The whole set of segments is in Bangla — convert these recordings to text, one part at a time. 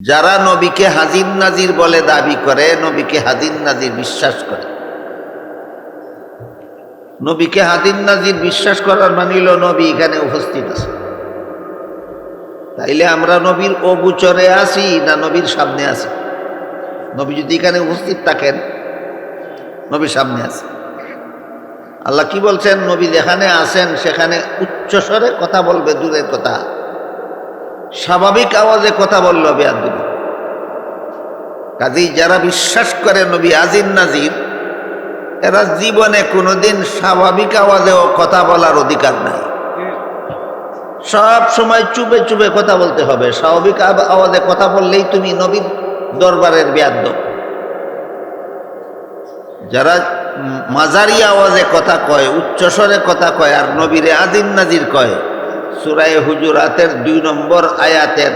যারা নবীকে হাজির নাজির বলে দাবি করে, নবীকে হাজির নাজির বিশ্বাস করে। নবীকে হাজির নাজির বিশ্বাস করার মানিল নবী এখানে উপস্থিত আছে। তাইলে আমরা নবীর অগুচরে আছি না নবীর সামনে আছি? নবী যদি এখানে উপস্থিত থাকেন, নবীর সামনে আছে। আল্লাহ কি বলছেন? নবী যেখানে আছেন, সেখানে উচ্চস্বরে কথা বলবে, দূরের কথা। স্বাভাবিক আওয়াজে কথা বলল বেয়াদুবি কাজেই যারা বিশ্বাস করে নবী আজির নাজির, এরা জীবনে কোনোদিন স্বাভাবিক আওয়াজেও কথা বলার অধিকার নাই। সব সময় চুপে চুপে কথা বলতে হবে। স্বাভাবিক আওয়াজে কথা বললেই তুমি নবীর দরবারের ব্যাদ্য যারা মাঝারি আওয়াজে কথা কয়, উচ্চস্বরে কথা কয় আর নবীরে আদিন নাজির কয় সুরায় হুজুরাতের দুই নম্বর আয়াতের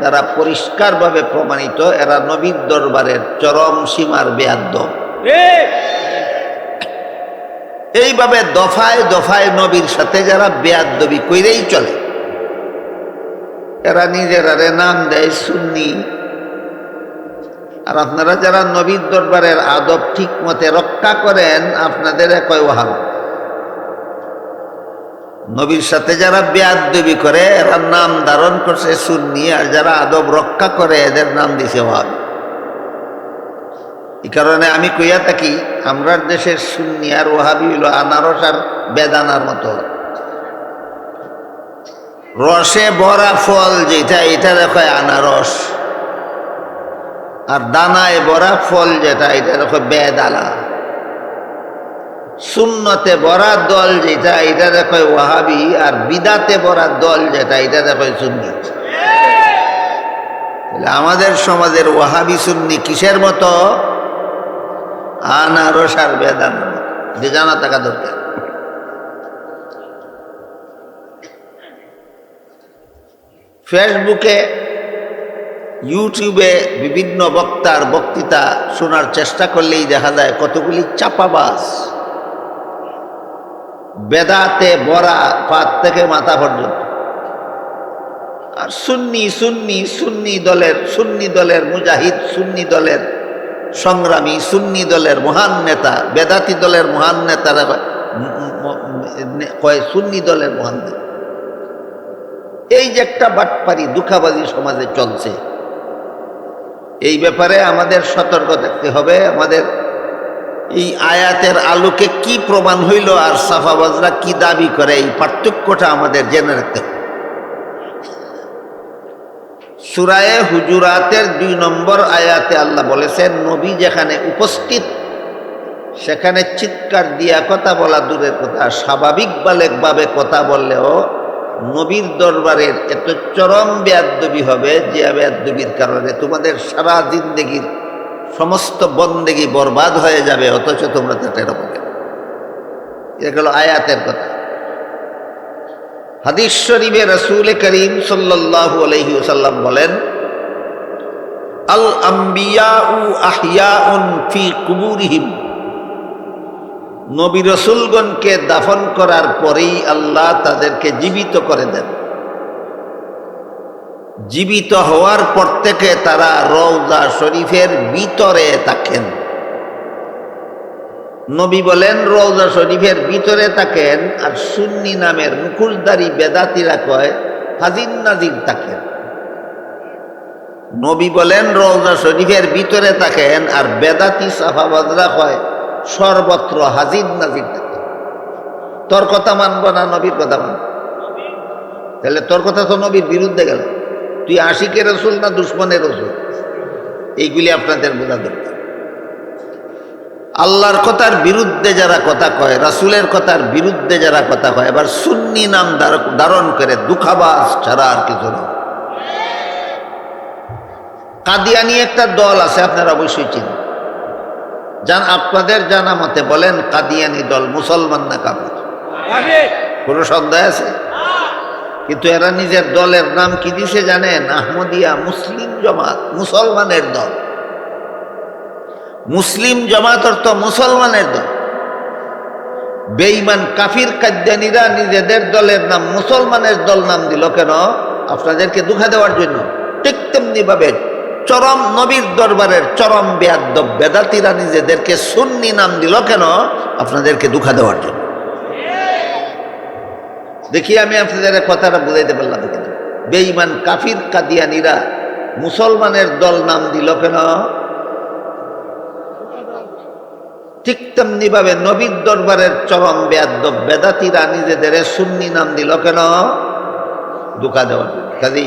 দ্বারা পরিষ্কারভাবে প্রমাণিত, এরা নবীর দরবারের চরম সীমার বেয়াদ্দ। এইভাবে দফায় দফায় নবীর সাথে যারা বেয়াদ্দবি কইরেই চলে, এরা নিজেরারে নাম দেয় সুন্নি। আর আপনারা যারা নবীর দরবারের আদব ঠিক মতে রক্ষা করেন, আপনাদের কয় ওহাব নবীর সাথে যারা বেয়াদবি করে, এরা নাম ধারণ করছে সুন্নি আর যারা আদব রক্ষা করে, এদের নাম দিছে ওহাব এই কারণে আমি কইয়া থাকি আমরা দেশের সুন্নি আর ওহাবি হইল আনারস আর বেদানার মতো। রসে ভরা ফল যেটা এটা দেখো আনারস। আর দানায় ভরা ফল যেটা এটা দেখো বেদালা শূন্যতে ভরা দল যেটা, এটা দেখো ওয়াহাবি, আর বিদাতে ভরা দল যেটা, এটা দেখো সুন্নি। তাহলে আমাদের সমাজের ওয়াহাবি সুন্নি কিসের মতো? আনারস আর বেদানা। যে জানা থাকা দরকার। ফেসবুকে, ইউটিউবে বিভিন্ন বক্তার বক্তৃতা শোনার চেষ্টা করলেই দেখা যায় কতগুলি চাপাবাস বেদাতে বরা পাত থেকে মাথা পর্যন্ত। আর সুন্নি সুন্নি সুন্নি দলের সুন্নি দলের মুজাহিদ সুন্নি দলের সংগ্রামী সুন্নি দলের মহান নেতা বেদাতি দলের মহান নেতারা কয়, সুন্নি দলের মহান নেতা। এই যে একটা বাটপারি দুঃখাবাজি সমাজে চলছে এই ব্যাপারে আমাদের সতর্ক থাকতে হবে আমাদের এই আয়াতের আলোকে কি প্রমাণ হইল আর সাফাবাজরা কি দাবি করে? এই পার্থক্যটা আমাদের জেনে রাখতে সুরায়ে হুজুরাতের দুই নম্বর আয়াতে আল্লাহ বলেছেন, নবী যেখানে উপস্থিত, সেখানে চিৎকার দিয়া কথা বলা দূরের কথা। স্বাভাবিক বালেকভাবে কথা বললেও নবীর দরবারের এত চরম বেয়াদ্দবি হবে যে বেয়াদ্দবির কারণে তোমাদের সারা জিন্দগির সমস্ত বন্দেগি বরবাদ হয়ে যাবে, অথচ তোমরা তা টের পাবে এটা গেল আয়াতের কথা। হাদিস শরীফে রসুল করিম সাল্লাল্লাহু আলাইহি ওসাল্লাম বলেন, আল আম্বিয়াউ আহিয়াউন ফি কুবুরিহিম। নবী রসুলগণকে দাফন করার পরেই আল্লাহ তাদেরকে জীবিত করে দেন। জীবিত হওয়ার পর থেকে তারা রৌজা শরীফের ভিতরে থাকেন। নবী বলেন রৌজা শরীফের ভিতরে থাকেন আর সুন্নি নামের মুখুশদারি বেদাতিরা কয়, হাজির নাজির থাকেন। নবী বলেন রৌজা শরীফের ভিতরে থাকেন আর বেদাতি সাফাবাজরা কয়, সর্বত্র হাজির নাজির থাকেন। তোর কথা মানব না, নবীর কথা মানব? তাহলে তোর কথা তো নবীর বিরুদ্ধে গেল। তুই আশিকের রসুল না দুশ্মনের রসুল এইগুলি আপনাদের বোঝা দরকার। আল্লাহর কথার বিরুদ্ধে যারা কথা কয়, রাসুলের কথার বিরুদ্ধে যারা কথা কয়, এবার সুন্নি নাম ধার- ধারণ করে দুঃখাবাস ছাড়া আর কিছু না। কাদিয়ানি একটা দল আছে, আপনারা অবশ্যই চিনেন। যান, আপনাদের জানা মতে বলেন কাদিয়ানি দল মুসলমান না কাপড় কোনো সন্দেহ আছে? কিন্তু এরা নিজের দলের নাম কি দিছে জানেন? আহমদিয়া মুসলিম জমাত, মুসলমানের দল। মুসলিম জমাত অর্থ মুসলমানের দল। বেঈমান কাফির কাদ্যানীরা নিজেদের দলের নাম, মুসলমানের দল নাম দিল কেন? আপনাদেরকে দুঃখা দেওয়ার জন্য। ঠিক তেমনি ভাবে চরম নবীর দরবারের চরম বেয়াদ্দ বেদাতিরা নিজেদেরকে সুন্নি নাম দিল কেন? আপনাদেরকে দুঃখা দেওয়ার জন্য। দেখি আমি আপনাদের কথাটা বুঝাইতে পারলাম কিনা বেঈমান কাফির কাদিয়ানিরা মুসলমানের দল নাম দিল কেন? ঠিক তেমনি ভাবে নবীর দরবারের চরম বেয়াদ্দ বেদাতিরা নিজেদের সুন্নি নাম দিল কেন? দুকা দেওয়ার কাজী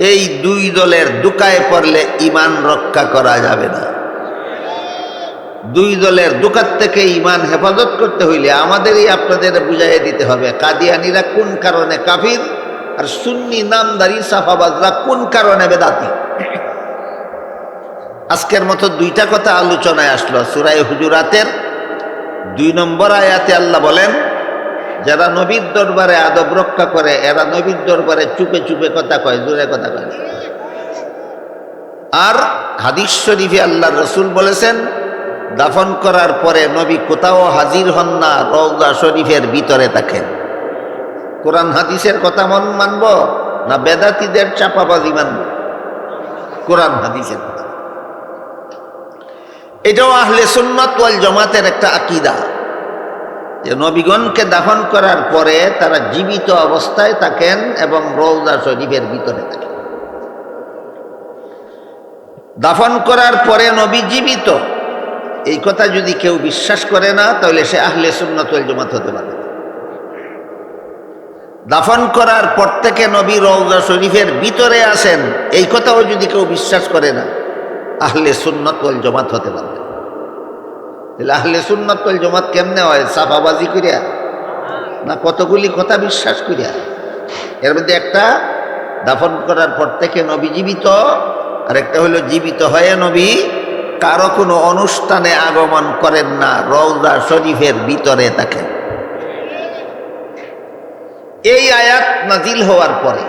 এই দুই দলের দুকায় পড়লে ইমান রক্ষা করা যাবে না। দুই দলের দুকার থেকে ইমান হেফাজত করতে হইলে আমাদেরই আপনাদের বুঝাইয়ে দিতে হবে, কাদিয়ানিরা কোন কারণে কাফির আর সুন্নি নামদারি সাফাবাজরা কোন কারণে বেদাতি? আজকের মতো দুইটা কথা আলোচনায় আসলো সুরাই হুজুরাতের দুই নম্বর আয়াতে আল্লাহ বলেন, যারা নবীর দরবারে আদব রক্ষা করে, এরা নবীর দরবারে চুপে চুপে কথা কয়, জোরে কথা কয়। আর হাদিস শরীফে আল্লাহ রসুল বলেছেন দাফন করার পরে নবী কোথাও হাজির হন না, রওজা শরীফের ভিতরে থাকেন। কোরআন হাদিসের কথা মন মানব না বেদাতিদের চাপাবাজি মানব? কোরআন হাদিসের কথা। এটাও আহলে সুন্নাত ওয়াল জমাতের একটা আকিদা। যে নবীগণকে দাফন করার পরে তারা জীবিত অবস্থায় থাকেন এবং রৌদা শরীফের ভিতরে থাকেন। দাফন করার পরে নবী জীবিত। এই কথা যদি কেউ বিশ্বাস করে না, তাহলে সে আহলে সুন্নাত ওয়াল জমাত হতে পারে। দাফন করার পর থেকে নবী রৌজা শরীফের ভিতরে আসেন, এই কথাও যদি কেউ বিশ্বাস করে না, আহলে সুন্নত ওয়াল জমাত হতে পারবে। তাহলে আহলে সুন্নত ওয়াল জমাত কেমনে হয়? সাফাবাজি করিয়া? না কতগুলি কথা বিশ্বাস করিয়া? এর মধ্যে একটা, দাফন করার পর থেকে নবী জীবিত আর একটা হলো জীবিত হয়ে নবী কারও কোনো অনুষ্ঠানে আগমন করেন না রৌজা শরীফের ভিতরে থাকেন এই আয়াত নাজিল হওয়ার পরে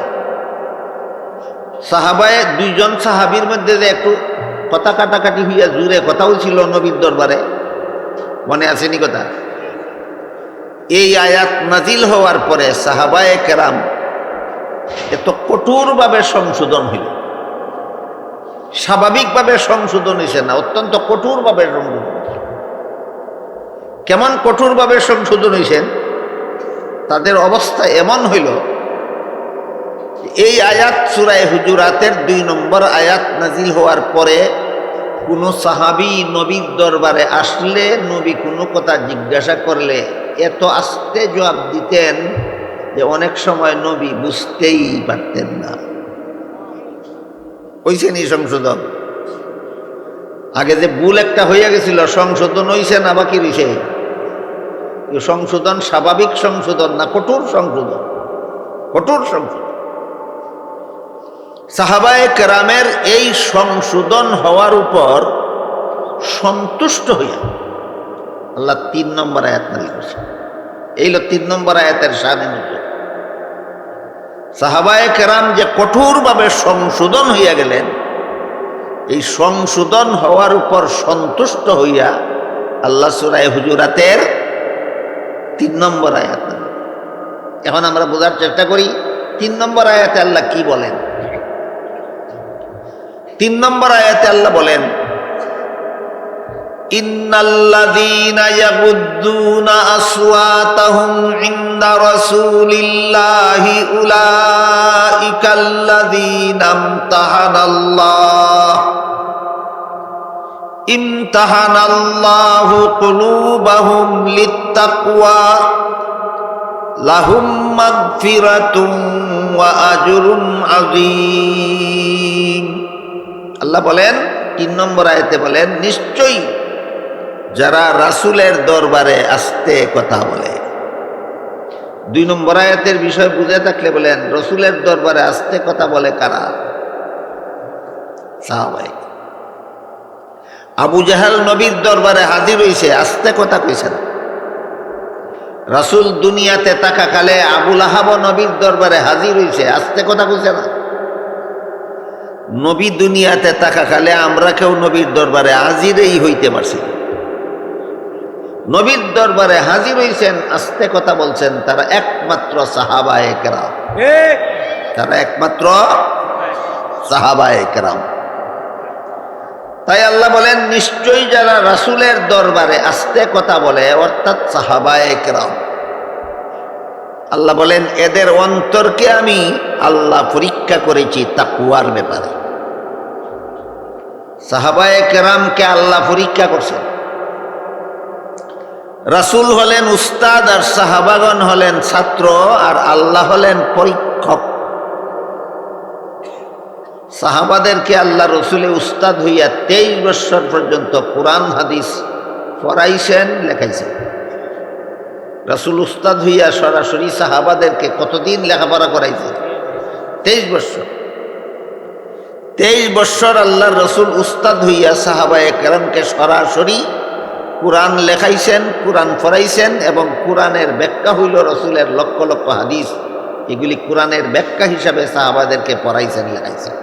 সাহাবায় দুইজন সাহাবির মধ্যে যে একটু কথা কাটাকাটি হইয়া জুড়ে কথাও ছিল নবীর দরবারে, মনে আসেনি কথা? এই আয়াত নাজিল হওয়ার পরে সাহাবায় কেরাম এত কঠোরভাবে সংশোধন হইল। স্বাভাবিকভাবে সংশোধন হয়েছে না, অত্যন্ত কঠোরভাবে সংশোধন কেমন কঠোরভাবে সংশোধন হয়েছেন তাদের অবস্থা এমন হইল, এই আয়াত সুরায় হুজুরাতের দুই নম্বর আয়াত নাজিল হওয়ার পরে কোনো সাহাবি নবীর দরবারে আসলে নবী কোনো কথা জিজ্ঞাসা করলে এত আস্তে জবাব দিতেন যে অনেক সময় নবী বুঝতেই পারতেন না। হইছে নি সংশোধন? আগে যে ভুল একটা হইয়া গেছিল, সংশোধন হইছে না বাকি রইছে? সংশোধন স্বাভাবিক সংশোধন না কঠোর সংশোধন? কঠোর সংশোধন। সাহাবায়ে কেরামের এই সংশোধন হওয়ার উপর সন্তুষ্ট হইয়া আল্লাহ তিন নম্বর আয়াত নালি করছে এই হলো তিন নম্বর আয়াতের নজর সাহাবায়ে কেরাম যে কঠোরভাবে সংশোধন হইয়া গেলেন, এই সংশোধন হওয়ার উপর সন্তুষ্ট হইয়া আল্লাহ সুরায় হুজুরাতের তিন নম্বর আয়াত এখন আমরা বোঝার চেষ্টা করি, তিন নম্বর আয়াতে আল্লাহ কি বলেন? তিন নম্বর আয়াতে আল্লাহ বলেন ইন্নাল্লাযীনা ইয়াগুদ্দুনা আসওয়াতাহুম ইনদা রাসূলিল্লাহি উলাইকাল্লাযীনা ইমতাহানাল্লাহ। ইমতাহানাল্লাহু কুলুবাহুম লিত্তাকওয়া। লাহুম মাগফিরাতুন ওয়া আজরুন আযীম। আল্লাহ বলেন, তিন নম্বর আয়তে বলেন, নিশ্চয়ই যারা রাসুলের দরবারে আসতে কথা বলে। দুই নম্বর আয়াতের বিষয় বুঝে থাকলে বলেন, রসুলের দরবারে আসতে কথা বলে কারা? সাহাবাই। আবু জাহাল নবীর দরবারে হাজির হইছে, আস্তে কথা কইছে না। রাসুল দুনিয়াতে থাকাকালে আবুল আহাব নবীর দরবারে হাজির হইছে, আস্তে কথা কইছে না। নবী দুনিয়াতে থাকাকালে আমরা কেউ নবীর দরবারে হাজিরেই হইতে পারছি না। নবীর দরবারে হাজির হইছেন আস্তে কথা বলছেন তারা একমাত্র সাহাবায়ে কেরাম। তারা একমাত্র সাহাবায়ে কেরাম। তাই আল্লাহ বলেন নিশ্চয়ই যারা রাসুলের দরবারে আস্তে কথা বলে অর্থাৎ সাহাবায়ে কেরাম। আল্লাহ বলেন এদের অন্তরকে আমি আল্লাহ পরীক্ষা করেছি তাকুয়ার ব্যাপারে। সাহাবায়ে কেরামকে আল্লাহ পরীক্ষা করছেন। রাসুল হলেন উস্তাদ আর সাহাবাগন হলেন ছাত্র আর আল্লাহ হলেন পরীক্ষক। সাহাবাদেরকে আল্লাহ রসুলে উস্তাদ হইয়া তেইশ বৎসর পর্যন্ত কোরআন, হাদিস পড়াইছেন, লেখাইছেন। রাসুল উস্তাদ হইয়া সরাসরি সাহাবাদেরকে কতদিন লেখাপড়া করাইছে তেইশ বৎসর তেইশ বৎসর আল্লাহ রসুল উস্তাদ হইয়া সাহাবায়ে কেরামকে সরাসরি কোরআন লেখাইছেন, কোরআন পড়াইছেন এবং কোরআনের ব্যাখ্যা হইল রসুলের লক্ষ লক্ষ হাদিস। এগুলি কোরআনের ব্যাখ্যা হিসাবে সাহাবাদেরকে পড়াইছেন, লেখাইছেন।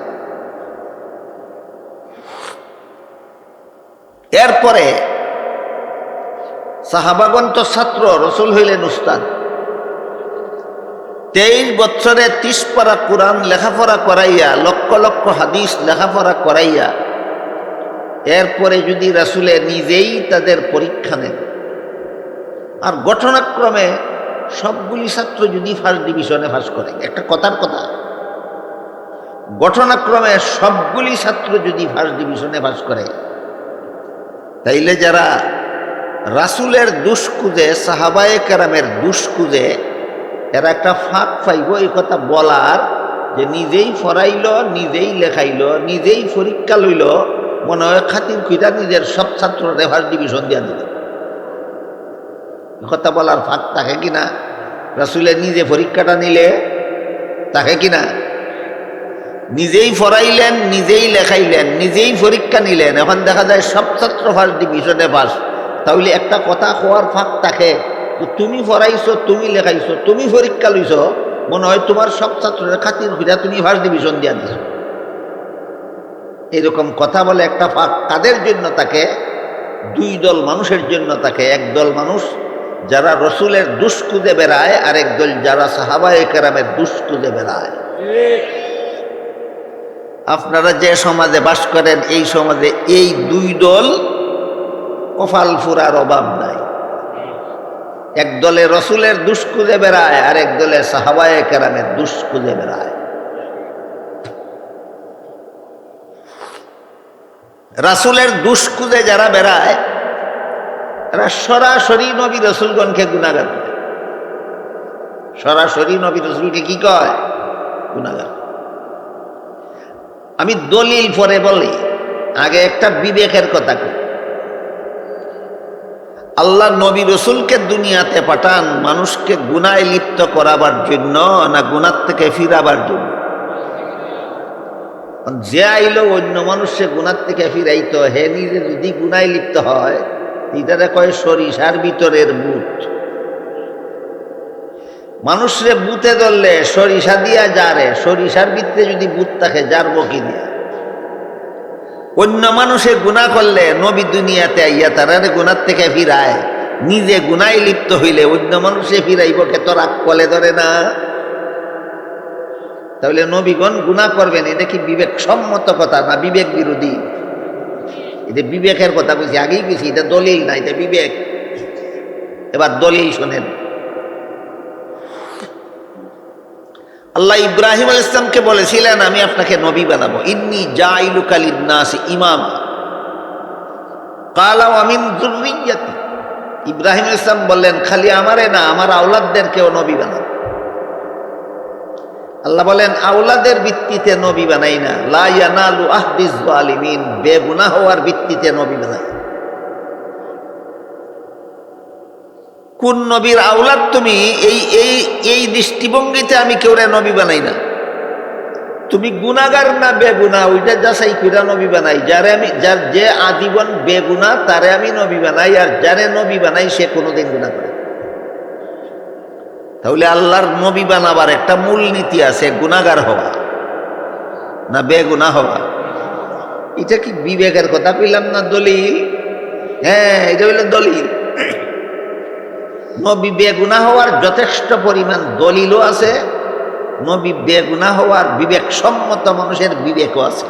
এরপরে সাহাবাগন তো ছাত্র, রসুল হইলেন উস্তাদ। তেইশ বছরে তিস পারা কোরআন লেখাপড়া করাইয়া, লক্ষ লক্ষ হাদিস লেখাপড়া করাইয়া এরপরে যদি রাসুলে নিজেই তাদের পরীক্ষা নেন। আর ঘটনাক্রমে সবগুলি ছাত্র যদি ফার্স্ট ডিভিশনে ফার্স্ট করে, একটা কথার কথা ঘটনাক্রমে সবগুলি ছাত্র যদি ফার্স্ট ডিভিশনে ফার্স্ট করে, তাইলে যারা রাসুলের দুষ্কুজে, সাহাবায়ে কেরামের দুষ্কুজে, এরা একটা ফাঁক পাইব, এই কথা বলার যে নিজেই ফরাইল নিজেই লেখাইল, নিজেই পরীক্ষা লইল মনে হয় খাতির খুঁটা নিজের সব ছাত্র ফার্স্ট ডিভিশন দিয়া দিল। কথা বলার ফাঁক থাকে কিনা রাসুলে নিজে পরীক্ষাটা নিলে তাকে কিনা নিজেই ফরাইলেন নিজেই লেখাইলেন, নিজেই পরীক্ষা নিলেন, এখন দেখা যায় সব ছাত্র ফার্স্ট ডিভিশনে পাস তাহলে একটা কথা কোয়ার ফাঁক থাকে? তুমি ফরাইছো তুমি লেখাইছো, তুমি পরীক্ষা লইছ, মনে হয় তোমার সব ছাত্রের খাতির খুঁজা তুমি ফার্স্ট ডিভিশন দিয়া দিছ। এরকম কথা বলে একটা ফাঁক কাদের জন্য তাকে? দুই দল মানুষের জন্য তাকে। এক দল মানুষ যারা রসুলের দুষ্কুদে বেড়ায় আর একদল যারা সাহাবায়ে কেরামের দুষ্কুদে বেড়ায়। আপনারা যে সমাজে বাস করেন, এই সমাজে এই দুই দল কফাল ফুরার অভাব নাই। এক দলে রসুলের দুষ্কুজে বেড়ায় আর এক দলে সাহাবায়ে কেরামের দুষ্কুজে বেড়ায়। রাসুলের দুষ্কুজে যারা বেড়ায়, এরা সরাসরি নবী রসুলগণকে গুণাগার করে। সরাসরি নবী রসুলকে কি কয়? গুণাগার আমি দলিল পরে বলি, আগে একটা বিবেকের কথা কই। আল্লাহ নবী রসুলকে দুনিয়াতে পাঠান মানুষকে গুনায় লিপ্ত করাবার জন্য না গুনার থেকে ফিরাবার জন্য? যে আইলো, অন্য মানুষে গুণার থেকে ফিরাইত। হে নিজে যদি গুনায় লিপ্ত হয় এটারে কয় সরিষার ভিতরের বুট। মানুষরে বুতে ধরলে সরিষা দিয়া যারে সরিষার ভিতরে যদি বুত থাকে যারবো কি দিয়া? অন্য মানুষে গুণা করলে নবী দুনিয়াতে আইয়া তারা গুণার থেকে ফিরায়। নিজে গুনায় লিপ্ত হইলে অন্য মানুষে ফিরাইব কে তোরা কলে ধরে না? তাহলে নবীগণ গুণা করবেন, এটা কি বিবেক সম্মত কথা না বিবেক বিরোধী? এটা বিবেকের কথা বলছি আগেই বলছি এটা দলিল না, এটা বিবেক। এবার দলিল শোনেন। আল্লাহ ইব্রাহিম আল ইসলামকে বলেছিলেন, আমি আপনাকে নবী বানাবো। ইন্নি জাইলু কালিন্নাস ইমাম। কালাও আমিন ইব্রাহিম ইসলাম বললেন, খালি আমারে না, আমার আওলাদদেরকেও নবী বানাবো আল্লাহ বলেন, আওলাদের ভিত্তিতে নবী বানাই না। লা ইয়ানালু আহদিস জালিমিন, বেগুনাহ হওয়ার ভিত্তিতে নবী বানাই। কোন নবীর আওলাদ তুমি? এই এই এই দৃষ্টিভঙ্গিতে আমি কেউরে নবী বানাই না। তুমি গুণাগার না বেগুনা? ওইটা যাচাই কইরা নবী বানাই। যারে আমি, যার যে আজীবন বেগুনা, তারে আমি নবী বানাই, আর যারে নবী বানাই, সে কোনোদিন গুণা করে তাহলে আল্লাহর নবী বানাবার একটা মূল নীতি আছে গুণাগার হওয়া। না বেগুনা হওয়া? এটা কি বিবেকের কথা? পেলাম না দলিল। হ্যাঁ এটা হইল দলিল। নবী বেগুনা হওয়ার যথেষ্ট পরিমাণ দলিলও আছে। নবী বেগুনা হওয়ার বিবেক সম্মত মানুষের বিবেকও আছে।